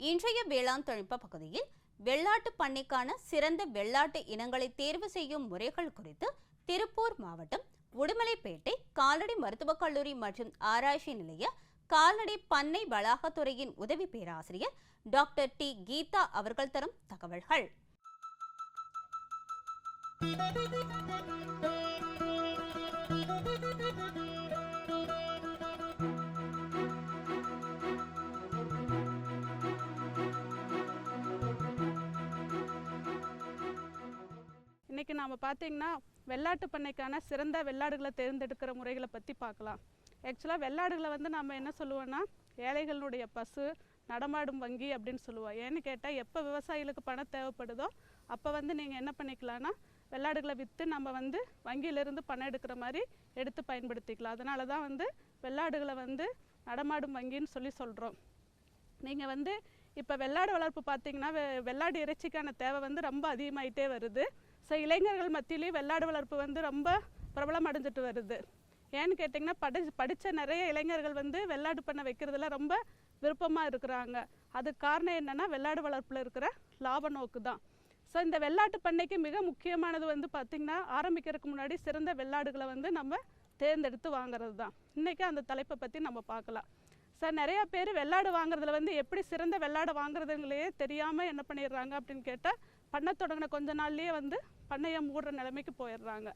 இன்றைய வேளாண் தொழில்நுட்ப பகுதியில் வெள்ளாட்டு பண்ணைக்கான சிறந்த வெள்ளாட்டு இனங்களை தேர்வு செய்யும் முறைகள் குறித்து திருப்பூர் மாவட்டம் உடுமலைப்பேட்டை கால்நடை மருத்துவக் கல்லூரி மற்றும் ஆராய்ச்சி நிலைய கால்நடை பண்ணை வளாகத்துறையின் உதவி பேராசிரியர் டாக்டர் டி. கீதா அவர்கள் தரும் தகவல்கள். இன்றைக்கி நாம் பார்த்தீங்கன்னா வெள்ளாட்டு பண்ணைக்கான சிறந்த வெள்ளாடுகளை தேர்ந்தெடுக்கிற முறைகளை பற்றி பார்க்கலாம். ஆக்சுவலாக வெள்ளாடுகளை வந்து நம்ம என்ன சொல்லுவோன்னா ஏழைகளுடைய பசு நடமாடும் வங்கி அப்படின்னு சொல்லுவோம். ஏன்னு கேட்டால் எப்போ விவசாயிகளுக்கு பணம் தேவைப்படுதோ அப்போ வந்து நீங்கள் என்ன பண்ணிக்கலாம்னா வெள்ளாடுகளை விற்று நம்ம வந்து வங்கியிலேருந்து பணம் எடுக்கிற மாதிரி எடுத்து பயன்படுத்திக்கலாம். அதனால தான் வந்து வெள்ளாடுகளை வந்து நடமாடும் வங்கின்னு சொல்லி சொல்கிறோம் நீங்கள் வந்து இப்போ வெள்ளாடு வளர்ப்பு பார்த்தீங்கன்னா வெள்ளாடு இறைச்சிக்கான தேவை வந்து ரொம்ப அதிகமாயிட்டே வருது. ஸோ இளைஞர்கள் மத்தியிலையும் வெள்ளாடு வளர்ப்பு வந்து ரொம்ப பிரபலம் அடைஞ்சிட்டு வருது. ஏன்னு கேட்டிங்கன்னா படி படித்த நிறைய இளைஞர்கள் வந்து வெள்ளாடு பண்ண வைக்கிறதுல ரொம்ப விருப்பமாக இருக்கிறாங்க. அதுக்கு காரணம் என்னென்னா வெள்ளாடு வளர்ப்பில் இருக்கிற லாப நோக்கு தான். ஸோ இந்த வெள்ளாட்டு பண்ணைக்கு மிக முக்கியமானது வந்து பார்த்திங்கன்னா ஆரம்பிக்கிறதுக்கு முன்னாடி சிறந்த வெள்ளாடுகளை வந்து நம்ம தேர்ந்தெடுத்து வாங்குறது தான். இன்றைக்கி அந்த தலைப்பை பற்றி நம்ம பார்க்கலாம். சார் நிறையா பேர் வெள்ளாடு வாங்குறதுல வந்து எப்படி சிறந்த வெள்ளாடு வாங்குறதுங்களையே தெரியாமல் என்ன பண்ணிடுறாங்க அப்படின்னு கேட்டால் பண்ண தொடங்கின கொஞ்ச நாள்லேயே வந்து பண்ணையை மூடுற நிலைமைக்கு போயிடுறாங்க.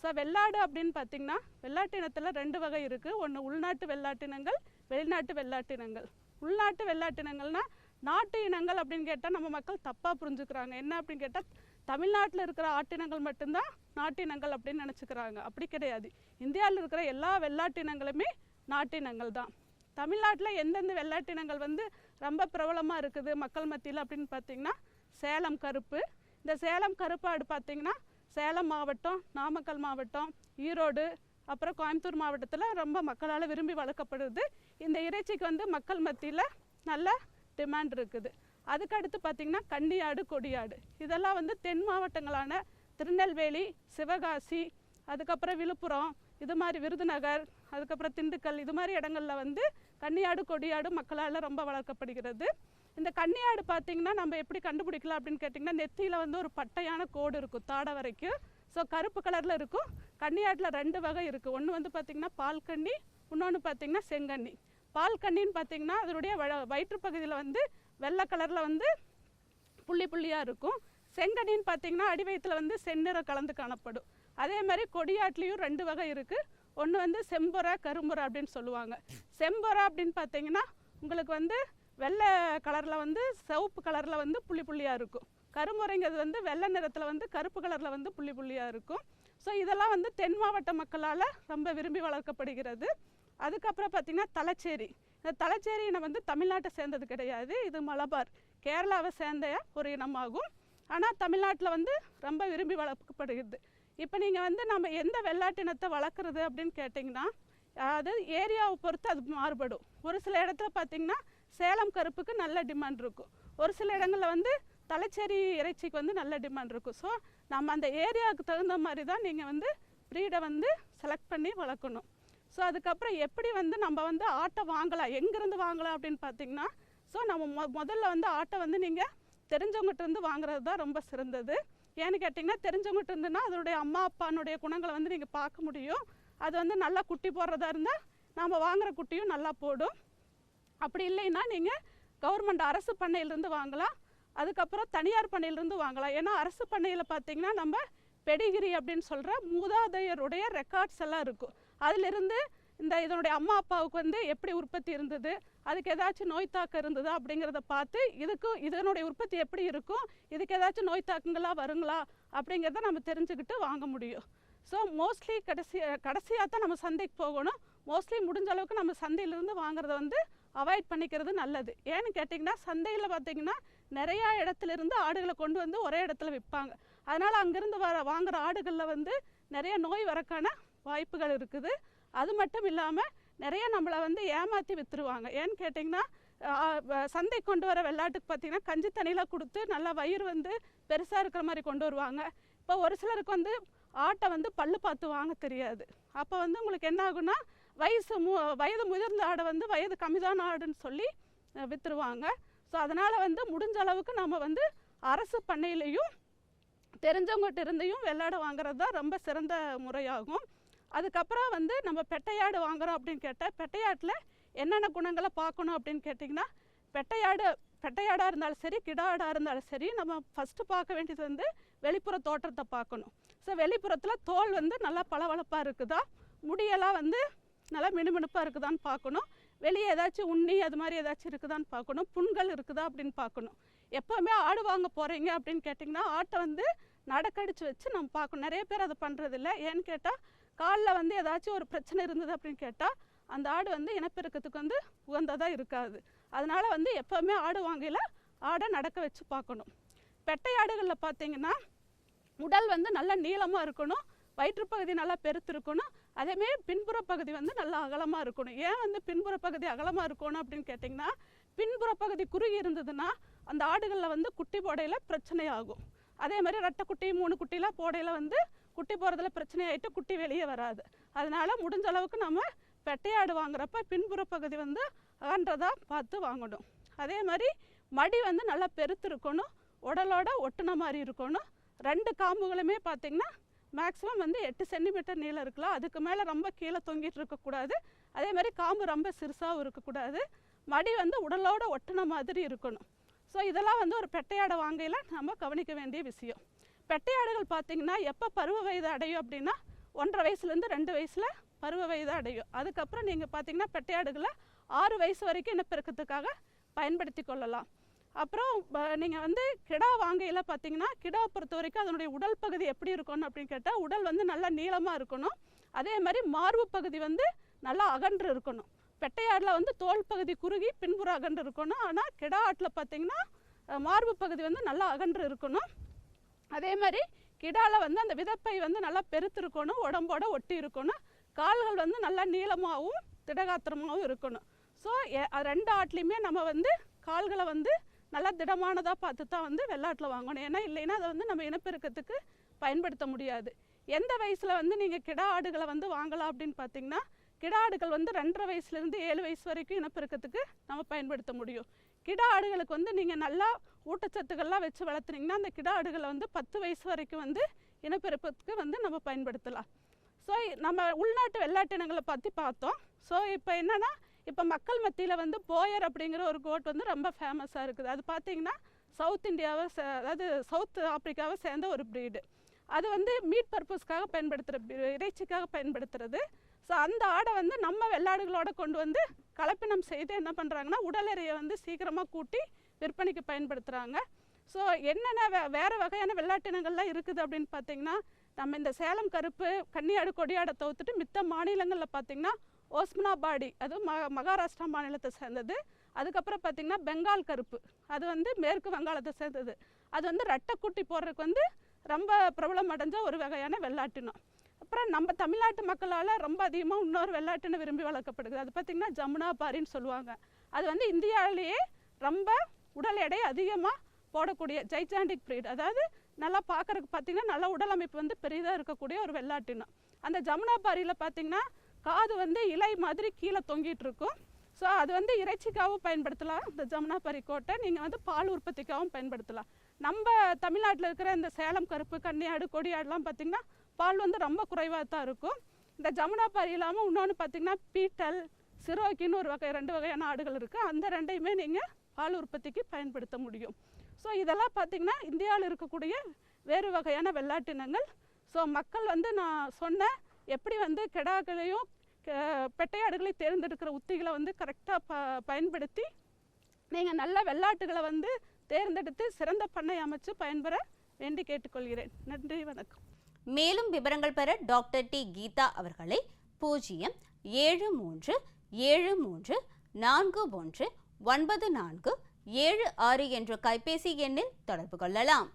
ஸோ வெள்ளாடு அப்படின்னு பார்த்தீங்கன்னா வெள்ளாட்டு இனத்தில் ரெண்டு வகை இருக்குது ஒன்று உள்நாட்டு வெள்ளாட்டினங்கள் வெளிநாட்டு வெள்ளாட்டினங்கள் உள்நாட்டு வெள்ளாட்டினங்கள்னா நாட்டு இனங்கள் அப்படின்னு கேட்டால் நம்ம மக்கள் தப்பாக புரிஞ்சுக்கிறாங்க. என்ன அப்படின்னு கேட்டால் தமிழ்நாட்டில் இருக்கிற ஆட்டினங்கள் மட்டும்தான் நாட்டினங்கள் அப்படின்னு நினச்சிக்கிறாங்க. அப்படி கிடையாது. இந்தியாவில் இருக்கிற எல்லா வெள்ளாட்டினங்களுமே நாட்டினங்கள் தான். தமிழ்நாட்டில் எந்தெந்த வெள்ளாட்டினங்கள் வந்து ரொம்ப பிரபலமாக இருக்குது மக்கள் மத்தியில் அப்படின்னு பார்த்தீங்கன்னா சேலம் கருப்பு இந்த சேலம் கருப்பாடு பார்த்தீங்கன்னா சேலம் மாவட்டம் நாமக்கல் மாவட்டம் ஈரோடு அப்புறம் கோயம்புத்தூர் மாவட்டத்தில் ரொம்ப மக்களால் விரும்பி வளர்க்கப்படுது. இந்த இறைச்சிக்கு வந்து மக்கள் மத்தியில் நல்ல டிமாண்ட் இருக்குது. அதுக்கு அடுத்து பார்த்திங்கன்னா கன்னியாடு கொடியாடு. இதெல்லாம் வந்து தென் மாவட்டங்களான திருநெல்வேலி சிவகாசி அதுக்கப்புறம் விழுப்புரம் இது மாதிரி விருதுநகர் அதுக்கப்புறம் திண்டுக்கல் இது மாதிரி இடங்கள்ல வந்து கன்னியாடு கொடியாடு மக்களால் ரொம்ப வளர்க்கப்படுகிறது. இந்த கன்னியாடு பார்த்தீங்கன்னா நம்ம எப்படி கண்டுபிடிக்கலாம் அப்படின்னு கேட்டிங்கன்னா நெத்தியில் வந்து ஒரு பட்டையான கோடு இருக்கும் தாடை வரைக்கும். ஸோ கருப்பு கலரில் இருக்கும். கன்னியாட்டில் ரெண்டு வகை இருக்குது ஒன்று வந்து பார்த்திங்கன்னா பால் இன்னொன்று பார்த்திங்கன்னா செங்கண்ணி பால் பார்த்திங்கன்னா பார்த்தீங்கன்னா அதனுடைய வயிற்று வயிற்றுப்பகுதியில் வந்து வெள்ளை கலரில் வந்து புள்ளி புள்ளியாக இருக்கும். செங்கனின்னு பார்த்தீங்கன்னா அடிவயத்தில் வந்து செந்நிறம் கலந்து காணப்படும். அதே மாதிரி கொடியாட்லேயும் ரெண்டு வகை இருக்குது ஒன்று வந்து செம்புரா கரும்புரா அப்படின்னு சொல்லுவாங்க. செம்புரா அப்படின்னு பார்த்தீங்கன்னா உங்களுக்கு வந்து வெள்ளை கலரில் வந்து சிவப்பு கலரில் வந்து புள்ளி புள்ளியாக இருக்கும். கரும்புரைங்கிறது வந்து வெள்ளை நிறத்தில் வந்து கருப்பு கலரில் வந்து புள்ளி புள்ளியாக இருக்கும். ஸோ இதெல்லாம் வந்து தென் மாவட்ட மக்களால் ரொம்ப விரும்பி வளர்க்கப்படுகிறது. அதுக்கப்புறம் பார்த்திங்கன்னா தலச்சேரி. இந்த தலைச்சேரி இனம் வந்து தமிழ்நாட்டை சேர்ந்தது கிடையாது. இது மலபார். கேரளாவை சேர்ந்த ஒரு இனமாகும். ஆனால் தமிழ்நாட்டில் வந்து ரொம்ப விரும்பி வளர்க்கப்படுகிறது. இப்போ நீங்கள் வந்து நம்ம எந்த வெள்ளாட்டினத்தை வளர்க்குறது அப்படின்னு கேட்டிங்கன்னா அது ஏரியாவை பொறுத்து அது மாறுபடும். ஒரு சில இடத்துல பார்த்திங்கன்னா சேலம் கருப்புக்கு நல்ல டிமாண்ட் இருக்கும். ஒரு சில இடங்களில் வந்து தலைச்சேரி இறைச்சிக்கு வந்து நல்ல டிமாண்ட் இருக்கும். ஸோ நம்ம அந்த ஏரியாவுக்கு தகுந்த மாதிரி தான் நீங்கள் வந்து ப்ரீடை வந்து செலக்ட் பண்ணி வளர்க்கணும். ஸோ அதுக்கப்புறம் எப்படி வந்து நம்ம வந்து ஆட்டை வாங்கலாம் எங்கேருந்து வாங்கலாம் அப்படின்னு பார்த்தீங்கன்னா ஸோ நம்ம மொ முதல்ல வந்து ஆட்டை வந்து நீங்கள் தெரிஞ்சவங்ககிட்டருந்து வாங்குறது தான் ரொம்ப சிறந்தது. ஏன்னு கேட்டிங்கன்னா தெரிஞ்சவங்ககிட்ட இருந்துன்னா அதனுடைய அம்மா அப்பானுடைய குணங்களை வந்து நீங்கள் பார்க்க முடியும். அது வந்து நல்லா குட்டி போடுறதா இருந்தால் நாம் வாங்குகிற குட்டியும் நல்லா போடும். அப்படி இல்லைன்னா நீங்கள் கவர்மெண்ட் அரசு பண்ணையிலேருந்து வாங்கலாம். அதுக்கப்புறம் தனியார் பண்ணையிலேருந்து வாங்கலாம். ஏன்னா அரசு பண்ணையில் பார்த்தீங்கன்னா நம்ம பெடிகிரி அப்படின்னு சொல்கிற மூதாதையருடைய ரெக்கார்ட்ஸ் எல்லாம் இருக்கும். அதிலிருந்து இந்த இதனுடைய அம்மா அப்பாவுக்கு வந்து எப்படி உற்பத்தி இருந்தது அதுக்கு ஏதாச்சும் நோய் தாக்கம் இருந்ததா அப்படிங்கிறத பார்த்து இதுக்கும் இதனுடைய உற்பத்தி எப்படி இருக்கும் இதுக்கு ஏதாச்சும் நோய் தாக்கங்களா வருங்களா அப்படிங்கிறத நம்ம தெரிஞ்சுக்கிட்டு வாங்க முடியும். ஸோ மோஸ்ட்லி கடைசி கடைசியாக தான் நம்ம சந்தைக்கு போகணும். மோஸ்ட்லி முடிஞ்ச அளவுக்கு நம்ம சந்தையிலிருந்து வாங்குறத வந்து அவாய்ட் பண்ணிக்கிறது நல்லது. ஏன்னு கேட்டிங்கன்னா சந்தையில் பார்த்தீங்கன்னா நிறையா இடத்துல இருந்து ஆடுகளை கொண்டு வந்து ஒரே இடத்துல விற்பாங்க அதனால் அங்கேருந்து வர வாங்குற ஆடுகளில் வந்து நிறைய நோய் வரக்கான வாய்ப்புகள் இருக்குது. அது மட்டும் இல்லாமல் நிறைய நம்மளை வந்து ஏமாற்றி விற்றுருவாங்க ஏன்னு கேட்டிங்கன்னா சந்தை கொண்டு வர வெள்ளாட்டுக்கு பார்த்தீங்கன்னா கஞ்சி தண்ணியில் கொடுத்து நல்லா வயிறு வந்து பெருசாக இருக்கிற மாதிரி கொண்டு வருவாங்க. இப்போ ஒரு சிலருக்கு வந்து ஆட்டை வந்து பல்லு பார்த்து வாங்க தெரியாது. அப்போ வந்து உங்களுக்கு என்ன ஆகுன்னா வயசு மு வயது முதிர்ந்த ஆடை வந்து வயது கம்மிதான ஆடுன்னு சொல்லி விற்றுருவாங்க ஸோ அதனால் வந்து முடிஞ்ச அளவுக்கு நம்ம வந்து அரசு பண்ணையிலையும் தெரிஞ்சவங்ககிட்ட இருந்தையும் வெள்ளாடை வாங்குறது தான் ரொம்ப சிறந்த முறையாகும். அதுக்கப்புறம் வந்து நம்ம பெட்டையாடு வாங்குறோம் அப்படின்னு கேட்டால் பெட்டையாட்டில் என்னென்ன குணங்களை பார்க்கணும் அப்படின்னு கேட்டிங்கன்னா பெட்டையாடு பெட்டையாடாக இருந்தாலும் சரி கிடாடாக இருந்தாலும் சரி நம்ம ஃபஸ்ட்டு பார்க்க வேண்டியது வந்து வெளிப்புற தோற்றத்தை பார்க்கணும். ஸோ வெளிப்புறத்தில் தோல் வந்து நல்லா பளபளப்பாக இருக்குதா? முடியெல்லாம் வந்து நல்லா மினுமினுப்பாக இருக்குதான்னு பார்க்கணும். வெளியே ஏதாச்சும் உண்ணி அது மாதிரி ஏதாச்சும் இருக்குதான்னு பார்க்கணும். புண்கள் இருக்குதா அப்படின்னு பார்க்கணும். எப்போவுமே ஆடு வாங்க போகிறீங்க அப்படின்னு கேட்டிங்கன்னா ஆட்டை வந்து நடக்கடிச்சு வச்சு நம்ம பார்க்கணும். நிறைய பேர் அதை பண்ணுறதில்ல ஏன்னு கேட்டால் காலில் வந்து ஏதாச்சும் ஒரு பிரச்சனை இருந்தது அப்படின்னு கேட்டால் அந்த ஆடு வந்து இனப்பெருக்கத்துக்கு வந்து உகந்ததாக இருக்காது. அதனால் வந்து எப்போவுமே ஆடு வாங்கையில் ஆடை நடக்க வச்சு பார்க்கணும். பெட்டை ஆடுகளில் பார்த்தீங்கன்னா உடல் வந்து நல்லா நீளமாக இருக்கணும். வயிற்றுப்பகுதி நல்லா பெருத்து இருக்கணும் அதேமாரி பின்புற பகுதி வந்து நல்லா அகலமாக இருக்கணும். ஏன் வந்து பின்புற பகுதி அகலமாக இருக்கணும் அப்படின்னு கேட்டிங்கன்னா பின்புற பகுதி குறுகி இருந்ததுன்னா அந்த ஆடுகளில் வந்து குட்டி போடையில் பிரச்சனை ஆகும். அதே மாதிரி ரெட்டை குட்டி மூணு குட்டிலாம் போடையில் வந்து குட்டி போகிறதுல பிரச்சனை ஆகிட்டு குட்டி வெளியே வராது. அதனால் முடிஞ்ச அளவுக்கு நம்ம பெட்டையாடு வாங்குறப்ப பின்புற பகுதி வந்து அகன்றதாக பார்த்து வாங்கணும். அதே மாதிரி மடி வந்து நல்லா பெருத்து இருக்கணும். உடலோட ஒட்டுன மாதிரி இருக்கணும். ரெண்டு காம்புகளுமே பார்த்திங்கன்னா மேக்ஸிமம் வந்து எட்டு சென்டிமீட்டர் நீளம் இருக்கலாம். அதுக்கு மேலே ரொம்ப கீழே தொங்கிட்டு இருக்கக்கூடாது. அதே மாதிரி காம்பு ரொம்ப சிறுசாகவும் இருக்கக்கூடாது. மடி வந்து உடலோட ஒட்டுன மாதிரி இருக்கணும். ஸோ இதெல்லாம் வந்து ஒரு பெட்டையாடை வாங்கையில் நம்ம கவனிக்க வேண்டிய விஷயம். பெட்டையாடுகள் பார்த்தீங்கன்னா எப்போ பருவ வயது அடையும் அப்படின்னா ஒன்றரை வயசுலேருந்து ரெண்டு வயசில் பருவ வயது அடையும். அதுக்கப்புறம் நீங்கள் பார்த்தீங்கன்னா பெட்டையாடுகளை ஆறு வயசு வரைக்கும் இனப்பெருக்கத்துக்காக பயன்படுத்தி கொள்ளலாம். அப்புறம் நீங்கள் வந்து கிடா வாங்கையில் பார்த்தீங்கன்னா கிடா பொறுத்த வரைக்கும் அதனுடைய உடல் பகுதி எப்படி இருக்கணும் அப்படின்னு கேட்டால் உடல் வந்து நல்லா நீளமாக இருக்கணும். அதே மாதிரி மார்பு பகுதி வந்து நல்லா அகன்று இருக்கணும். பெட்டையாடில் வந்து தோல் பகுதி குறுகி பின்புற அகன்று இருக்கணும். ஆனால் கிடா ஆட்டில் பார்த்தீங்கன்னா மார்பு பகுதி வந்து நல்லா அகன்று இருக்கணும். அதே மாதிரி கிடாவில் வந்து அந்த விதப்பை வந்து நல்லா பெருத்து இருக்கணும். உடம்போட ஒட்டி இருக்கணும். கால்கள் வந்து நல்லா நீளமாகவும் திடகாத்திரமாகவும் இருக்கணும். ஸோ ரெண்டு ஆட்லேயுமே நம்ம வந்து கால்களை வந்து நல்லா திடமானதாக பார்த்து தான் வந்து வெள்ளாட்டில் வாங்கணும். ஏன்னா இல்லைன்னா அதை வந்து நம்ம இனப்பெருக்கத்துக்கு பயன்படுத்த முடியாது. எந்த வயசில் வந்து நீங்கள் கிடா ஆடுகளை வந்து வாங்கலாம் அப்படின்னு பார்த்தீங்கன்னா கிடா ஆடுகள் வந்து ரெண்டரை வயசுலேருந்து ஏழு வயசு வரைக்கும் இனப்பெருக்கத்துக்கு நம்ம பயன்படுத்த முடியும். கிடா ஆடுகளுக்கு வந்து நீங்கள் நல்லா ஊட்டச்சத்துக்கள்லாம் வச்சு வளர்த்துனீங்கன்னா அந்த கிடா ஆடுகளை வந்து பத்து வயசு வரைக்கும் வந்து இனப்பெருக்கத்துக்கு வந்து நம்ம பயன்படுத்தலாம். ஸோ நம்ம உள்நாட்டு வெள்ளாட்டினங்களை பற்றி பார்த்தோம். ஸோ இப்போ என்னென்னா இப்போ மக்கள் மத்தியில் வந்து போயர் அப்படிங்கிற ஒரு கோட் வந்து ரொம்ப ஃபேமஸாக இருக்குது. அது பார்த்தீங்கன்னா சவுத் இந்தியாவை சே அதாவது சவுத் ஆப்பிரிக்காவை சேர்ந்த ஒரு ப்ரீடு அது வந்து மீட் பர்பஸ்க்காக பயன்படுத்துகிற இறைச்சிக்காக பயன்படுத்துறது. ஸோ அந்த ஆடை வந்து நம்ம வெள்ளாடுகளோட கொண்டு வந்து கலப்பினம் செய்து என்ன பண்ணுறாங்கன்னா உடல் எறையை வந்து சீக்கிரமாக கூட்டி விற்பனைக்கு பயன்படுத்துகிறாங்க ஸோ என்னென்ன வே வேறு வகையான வெள்ளாட்டினங்கள்லாம் இருக்குது அப்படின்னு பார்த்தீங்கன்னா நம்ம இந்த சேலம் கருப்பு கன்னியாடு கொடியாடை தவிர்த்துட்டு மித்த மாநிலங்களில் பார்த்தீங்கன்னா ஓஸ்மனாபாடி அது ம மகாராஷ்டிரா மாநிலத்தை சேர்ந்தது. அதுக்கப்புறம் பார்த்திங்கன்னா பெங்கால் கருப்பு. அது வந்து மேற்கு வங்காளத்தை சேர்ந்தது. அது வந்து ரட்டைக்குட்டி போடுறதுக்கு வந்து ரொம்ப பிரபலம் அடைஞ்ச ஒரு வகையான வெள்ளாட்டினம். அப்புறம் நம்ம தமிழ்நாட்டு மக்களால் ரொம்ப அதிகமாக இன்னொரு வெள்ளாட்டினம் விரும்பி வளர்க்கப்படுது அது பார்த்திங்கன்னா ஜமுனா பாரின்னு சொல்லுவாங்க. அது வந்து இந்தியாவிலேயே ரொம்ப உடல் எடை அதிகமாக போடக்கூடிய ஜைஜாண்டிக் ப்ரீட். அதாவது நல்லா பார்க்கறதுக்கு பார்த்தீங்கன்னா நல்ல உடல் அமைப்பு வந்து பெரிதாக இருக்கக்கூடிய ஒரு வெள்ளாட்டினம். அந்த ஜமுனா பாரியில் காது வந்து இலை மாதிரி கீழே தொங்கிட்டு இருக்கும் ஸோ அது வந்து இறைச்சிக்காகவும் பயன்படுத்தலாம் இந்த ஜமுனாபாரி கோட்டை. நீங்கள் வந்து பால் உற்பத்திக்காகவும் பயன்படுத்தலாம். நம்ம தமிழ்நாட்டில் இருக்கிற இந்த சேலம் கருப்பு கன்னியாடு கொடியாடுலாம் பார்த்திங்கன்னா பால் வந்து ரொம்ப குறைவாக தான் இருக்கும். இந்த ஜமுனாபாரி இல்லாமல் இன்னொன்று பார்த்திங்கன்னா பீட்டல் சிரோக்கின்னு ஒரு வகை ரெண்டு வகையான ஆடுகள் இருக்குது அந்த ரெண்டையுமே நீங்கள் பால் உற்பத்திக்கு பயன்படுத்த முடியும். ஸோ இதெல்லாம் பார்த்திங்கன்னா இந்தியாவில் இருக்கக்கூடிய வேறு வகையான வெள்ளாட்டினங்கள். ஸோ மக்கள் வந்து நான் சொன்ன எப்படி வந்து கெடாக்களையும் க- பெட்டையாடுகளை தேர்ந்தெடுக்கிற உத்திகளை வந்து கரெக்டாக ப பயன்படுத்தி நீங்கள் நல்ல வெள்ளாட்டுகளை வந்து தேர்ந்தெடுத்து சிறந்த பண்ணை அமைச்சு பயன்பெற வேண்டி கேட்டுக்கொள்கிறேன். நன்றி வணக்கம். மேலும் விவரங்கள் பெற டாக்டர் டி. கீதா அவர்களை பூஜ்ஜியம் ஏழு மூன்று ஏழு மூன்று நான்கு ஒன்று ஒன்பது நான்கு ஏழு ஆறு என்ற கைபேசி எண்ணில் தொடர்பு கொள்ளலாம்.